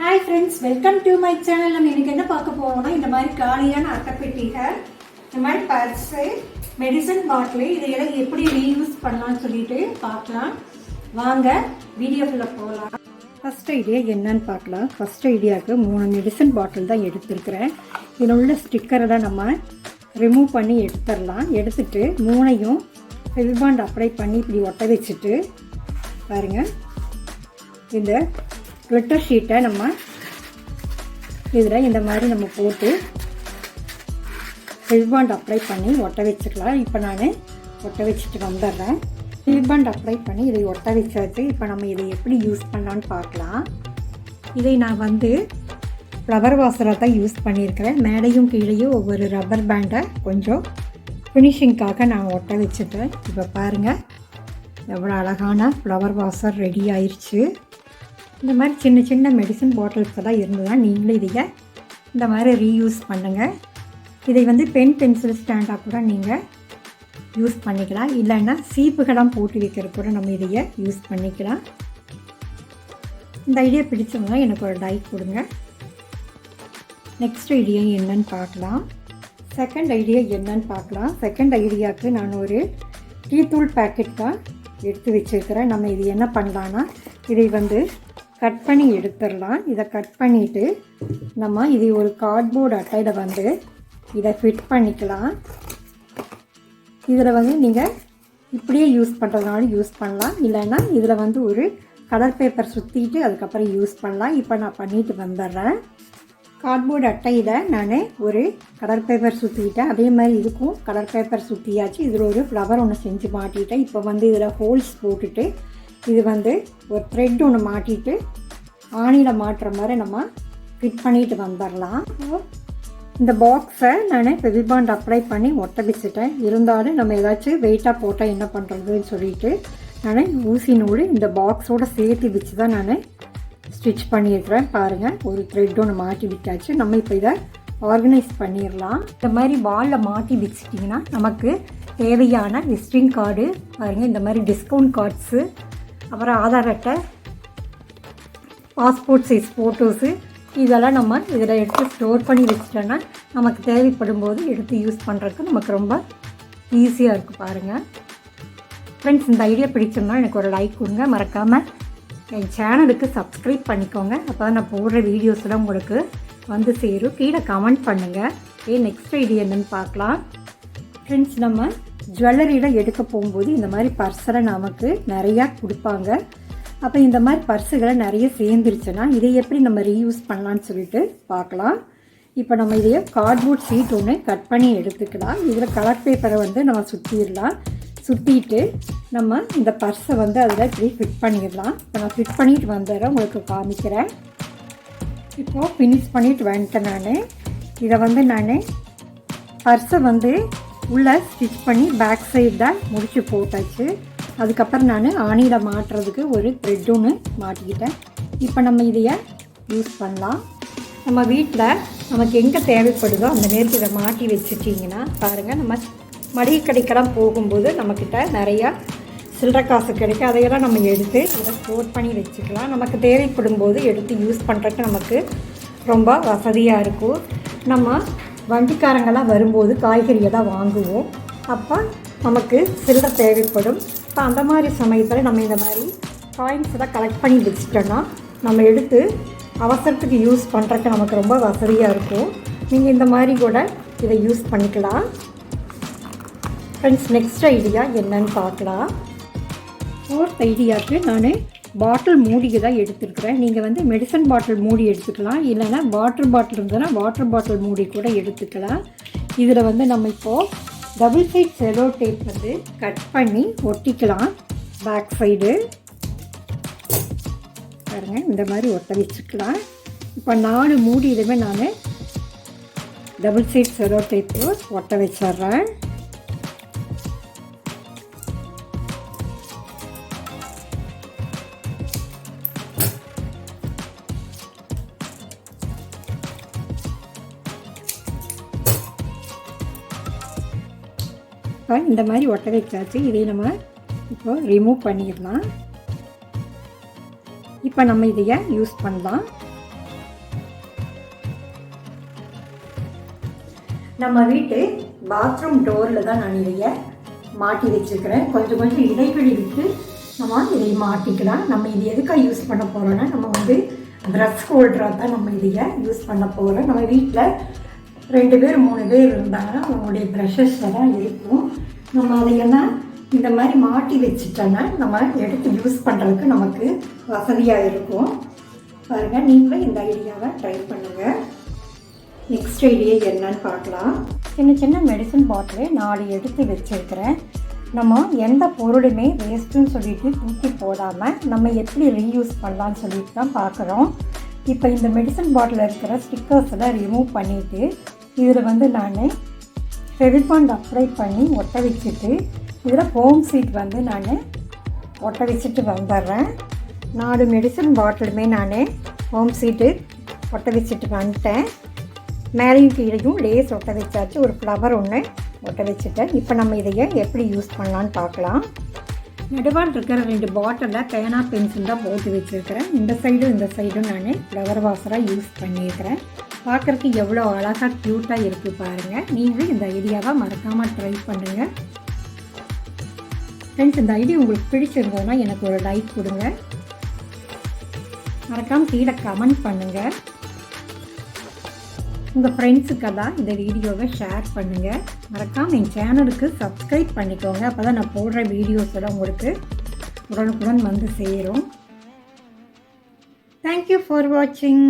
Hi friends welcome to my channel நம்ம எனக்கு என்ன பார்க்க போறோம்னா இந்த மாதிரி காலியான அட்டைப்பெட்டிகள் இந்த மாதிரி பர்ஸு மெடிசன் பாட்டிலு இதையெல்லாம் எப்படி ரீயூஸ் பண்ணலாம்னு சொல்லிட்டு பார்க்கலாம். வாங்க வீடியோக்குள்ளே போகலாம் ஃபஸ்ட் ஐடியா என்னன்னு பார்க்கலாம். ஃபஸ்ட் ஐடியாவுக்கு மூணு மெடிசன் பாட்டில் தான் எடுத்திருக்கிறேன். இதில் உள்ள ஸ்டிக்கரெல்லாம் நம்ம ரிமூவ் பண்ணி எடுத்துடலாம். எடுத்துட்டு மூணையும் ஃபில்பாண்ட் அப்ளை பண்ணி இப்படி ஒட்ட வச்சுட்டு பாருங்கள் இந்த glitter ஷீட்டை நம்ம இதில் இந்த மாதிரி நம்ம போட்டு ஹெல்பாண்ட் அப்ளை பண்ணி ஒட்ட வச்சுக்கலாம். இப்போ நான் ஒட்ட வச்சுட்டு வந்துடுறேன். ஹெல்பாண்ட் அப்ளை பண்ணி இதை ஒட்ட வச்சாச்சு. இப்போ நம்ம இதை எப்படி யூஸ் பண்ணலான்னு பார்க்கலாம். இதை நான் வந்து ஃப்ளவர் வாசராக தான் யூஸ் பண்ணியிருக்கிறேன். மேடையும் கீழேயும் ஒவ்வொரு ரப்பர் பேண்டை கொஞ்சம் ஃபினிஷிங்க்காக நான் ஒட்ட வச்சுட்டேன். இப்போ பாருங்கள் எவ்வளோ அழகான ஃப்ளவர் வாசர் ரெடி ஆயிடுச்சு இந்த மாதிரி சின்ன சின்ன மெடிசன் பாட்டில்ஸ் எல்லாம் இருந்ததுன்னா நீங்களும் இதைய இந்த மாதிரி ரீயூஸ் பண்ணுங்கள் இதை வந்து பென் பென்சில் ஸ்டாண்டாக கூட நீங்கள் யூஸ் பண்ணிக்கலாம். இல்லைன்னா சீப்புகளாம் போட்டு வைக்கிற கூட நம்ம இதையை யூஸ் பண்ணிக்கலாம். இந்த ஐடியா பிடிச்சவங்க எனக்கு ஒரு லைக் கொடுங்க. நெக்ஸ்ட் ஐடியா என்னன்னு பார்க்கலாம். செகண்ட் ஐடியா என்னன்னு பார்க்கலாம். செகண்ட் ஐடியாவுக்கு நான் ஒரு டீ தூள் பேக்கெட் தான் எடுத்து வச்சுருக்கிறேன். நம்ம இது என்ன பண்ணலான்னா இதை வந்து கட் பண்ணி எடுத்துடலாம். இதை கட் பண்ணிவிட்டு நம்ம இதை ஒரு கார்ட்போர்டு அட்டையில் வந்து இதை ஃபிட் பண்ணிக்கலாம். இதில் வந்து நீங்கள் இப்படியே யூஸ் பண்ணுறதுனாலும் யூஸ் பண்ணலாம். இல்லைன்னா இதில் வந்து ஒரு கலர் பேப்பர் சுற்றிட்டு அதுக்கப்புறம் யூஸ் பண்ணலாம். இப்போ நான் பண்ணிட்டு வந்துடுறேன். கார்ட்போர்டு அட்டையில் நான் ஒரு கலர் பேப்பர் சுற்றிக்கிட்டேன் அதே மாதிரி இதுக்கும் கலர் பேப்பர் சுற்றியாச்சு இதில் ஒரு ஃப்ளவர் ஒன்று செஞ்சு மாட்டிட்டேன். இப்போ வந்து இதில் ஹோல்ஸ் போட்டுட்டு இது வந்து ஒரு த்ரெட் ஒன்று மாட்டிட்டு ஆணியில் மாட்டுற மாதிரி நம்ம ஃபிட் பண்ணிட்டு வந்துடலாம் இந்த பாக்ஸை நான் பெபிபாண்ட் அப்ளை பண்ணி ஒட்ட வச்சுட்டேன். இருந்தாலும் நம்ம ஏதாச்சும் வெயிட்டாக போட்டால் என்ன பண்ணுறதுன்னு சொல்லிட்டு நான் ஊசி நூல் இந்த பாக்ஸோடு சேர்த்து வச்சு தான் நான் ஸ்டிச் பண்ணியிருக்கிறேன் பாருங்கள் ஒரு த்ரெட் ஒன்று மாட்டி விட்டாச்சு. நம்ம இப்போ இதை ஆர்கனைஸ் பண்ணிடலாம் இந்த மாதிரி வாலில் மாட்டி வச்சிட்டிங்கன்னா நமக்கு தேவையான விசிட்டிங் கார்டு பாருங்கள் இந்த மாதிரி டிஸ்கவுண்ட் கார்ட்ஸு அப்புறம் ஆதார் அட்டை பாஸ்போர்ட் சைஸ் ஃபோட்டோஸு இதெல்லாம் நம்ம இதில் எடுத்து ஸ்டோர் பண்ணி வச்சிட்டோன்னா நமக்கு தேவைப்படும் போது எடுத்து யூஸ் பண்ணுறதுக்கு நமக்கு ரொம்ப ஈஸியாக இருக்குது பாருங்கள் ஃப்ரெண்ட்ஸ் இந்த ஐடியா பிடிச்சோம்னா எனக்கு ஒரு லைக் கொடுங்க. மறக்காமல் என் சேனலுக்கு சப்ஸ்கிரைப் பண்ணிக்கோங்க. அப்போ தான் நான் போடுற வீடியோஸ்லாம் உங்களுக்கு வந்து சேரும். கீழே கமெண்ட் பண்ணுங்கள் ஏன் நெக்ஸ்ட் ஐடியா என்னென்னு பார்க்கலாம். ஃப்ரெண்ட்ஸ் நம்ம ஜுவல்லரியில் எடுக்க போகும்போது இந்த மாதிரி பர்ஸெல்லாம் நமக்கு நிறையா கொடுப்பாங்க. அப்போ இந்த மாதிரி பர்ஸுகளை நிறைய சேர்ந்துருச்சுன்னா இதை எப்படி நம்ம ரீயூஸ் பண்ணலான்னு சொல்லிட்டு பார்க்கலாம். இப்போ நம்ம இதைய கார்ட்போர்ட் ஷீட் ஒன்று கட் பண்ணி எடுத்துக்கலாம். இதில் கலர் பேப்பரை வந்து நம்ம சுற்றிடலாம் சுற்றிட்டு நம்ம இந்த பர்ஸை வந்து அதில் இப்படி ஃபிட் பண்ணிடலாம். இப்போ நான் ஃபிட் பண்ணிட்டு வந்துடுறேன் உங்களுக்கு காமிக்கிறேன். இப்போது ஃபினிஷ் பண்ணிட்டு வந்துட்டேன் நான். இதை வந்து நான் பர்ஸை வந்து உள்ளே ஸ்டிச் பண்ணி பேக் சைடு தான் முடித்து போட்டாச்சு. அதுக்கப்புறம் நான் ஆணியில் மாட்டுறதுக்கு ஒரு த்ரெட் ஒன்று மாட்டிக்கிட்டேன். இப்போ நம்ம இதைய யூஸ் பண்ணலாம். நம்ம வீட்டில் நமக்கு எங்கே தேவைப்படுதோ அந்த நேரத்தில் இதை மாட்டி வச்சுட்டிங்கன்னா பாருங்கள் நம்ம மளிகை கடைக்கெல்லாம் போகும்போது நம்மக்கிட்ட நிறையா சில்லற காசு கிடைக்கும். அதையெல்லாம் நம்ம எடுத்து இதை ஸ்டோர் பண்ணி வச்சுக்கலாம். நமக்கு தேவைப்படும் போது எடுத்து யூஸ் பண்ணுறதுக்கு நமக்கு ரொம்ப வசதியாக இருக்கும். நம்ம வண்டிக்காரங்களாம் வரும்போது காய்கறியை தான் வாங்குவோம். அப்போ நமக்கு சில்லறை தேவைப்படும். இப்போ அந்த மாதிரி சமயத்தில் நம்ம இந்த மாதிரி காயின்ஸ் தான் கலெக்ட் பண்ணி வச்சுட்டோன்னா நம்ம எடுத்து அவசரத்துக்கு யூஸ் பண்ணுறதுக்கு நமக்கு ரொம்ப வசதியாக இருக்கும். நீங்கள் இந்த மாதிரி கூட இதை யூஸ் பண்ணிக்கலாம். ஃப்ரெண்ட்ஸ் நெக்ஸ்ட் ஐடியா என்னன்னு பார்க்கலாம். ஃபோர்த் ஐடியாவுக்கு நான் பாட்டில் மூடிக்கு தான் எடுத்துருக்குறேன். நீங்கள் வந்து மெடிசன் பாட்டில் மூடி எடுத்துக்கலாம். இல்லைன்னா வாட்டர் பாட்டில் இருந்ததுன்னா வாட்டர் பாட்டில் மூடி கூட எடுத்துக்கலாம். இதில் வந்து நம்ம இப்போது டபுள் சைட் செலோ டேப் வந்து கட் பண்ணி ஒட்டிக்கலாம். பேக் சைடு பாருங்க இந்த மாதிரி ஒட்ட வச்சுக்கலாம். இப்போ நாலு இதுவுமே நான் டபுள் சைட் செலோ டேப்பு ஒட்ட வச்சிட்றேன். இப்போ இந்த மாதிரி ஒட்ட வைச்சாச்சு இதை நம்ம இப்போ ரிமூவ் பண்ணிடலாம். இப்போ நம்ம இதைய யூஸ் பண்ணலாம். நம்ம வீட்டு பாத்ரூம் டோரில் தான் நான் இதைய மாட்டி வச்சுருக்கிறேன். கொஞ்சம் கொஞ்சம் இடைவெளி விட்டு நம்ம இதை மாட்டிக்கலாம். நம்ம இது எதுக்காக யூஸ் பண்ண போகிறோன்னா நம்ம வந்து ப்ரஷ் ஹோல்டராக தான் நம்ம இதைய யூஸ் பண்ண போகிறோம் நம்ம வீட்டில் ரெண்டு பேர் மூணு பேர் இருந்தாங்கன்னா அவங்களுடைய ப்ரஷஸில் தான் இருக்கும். நம்ம அதையெல்லாம் இந்த மாதிரி மாட்டி வச்சுட்டோன்னா நம்ம எடுத்து யூஸ் பண்ணுறதுக்கு நமக்கு வசதியாக இருக்கும். பாருங்கள் நீங்களும் இந்த ஐடியாவை ட்ரை பண்ணுங்கள் நெக்ஸ்ட் ஐடியா என்னன்னு பார்க்கலாம். சின்ன சின்ன மெடிசன் பாட்டிலே நாலு எடுத்து வச்சுருக்கிறேன். நம்ம எந்த பொருளுமே வேஸ்ட்டுன்னு சொல்லிட்டு தூக்கி போடாமல் நம்ம எப்படி ரீயூஸ் பண்ணலான்னு சொல்லிட்டு தான் பார்க்குறோம். இப்போ இந்த மெடிசன் பாட்டில் இருக்கிற ஸ்டிக்கர்ஸ் எல்லாம் ரிமூவ் பண்ணிவிட்டு இதில் வந்து நான் ஃபெவிபாண்ட் அப்ளை பண்ணி ஒட்ட வச்சுட்டு இதில் ஹோம் சீட் வந்து நான் ஒட்ட வச்சுட்டு வந்துடுறேன். நாலு மெடிசன் பாட்டிலுமே நான் ஹோம் சீட்டு ஒட்ட வச்சுட்டு வந்துட்டேன். மேலேயும் கீழேயும் லேஸ் ஒட்ட வச்சாச்சு. ஒரு ஃப்ளவர் ஒன்று ஒட்ட வச்சுட்டேன். இப்போ நம்ம இதையே எப்படி யூஸ் பண்ணலான்னு பார்க்கலாம். நடுவால் இருக்கிற ரெண்டு பாட்டிலில் பேனா பென்சில் தான் போட்டு வச்சுருக்கிறேன். இந்த சைடும் இந்த சைடும் நான் ஃப்ளவர் வாசராக யூஸ் பண்ணியிருக்கிறேன். பார்க்குறக்கு எவ்வளோ அழகாக க்யூட்டாக இருக்குது பாருங்கள் நீங்களும் இந்த ஐடியாவை மறக்காமல் ட்ரை பண்ணுங்கள் ஃப்ரெண்ட்ஸ் இந்த ஐடியா உங்களுக்கு பிடிச்சிருந்ததுன்னா எனக்கு ஒரு லைக் கொடுங்க. மறக்காமல் கீழே கமெண்ட் பண்ணுங்கள் உங்கள் ஃப்ரெண்ட்ஸுக்கெல்லாம் இந்த வீடியோவை ஷேர் பண்ணுங்கள் மறக்காமல் என் சேனலுக்கு சப்ஸ்கிரைப் பண்ணிக்கோங்க. அப்போ தான் நான் போடுற வீடியோஸோட உங்களுக்கு உடனுக்குடன் வந்து சேரும். தேங்க்யூ ஃபார் வாட்சிங்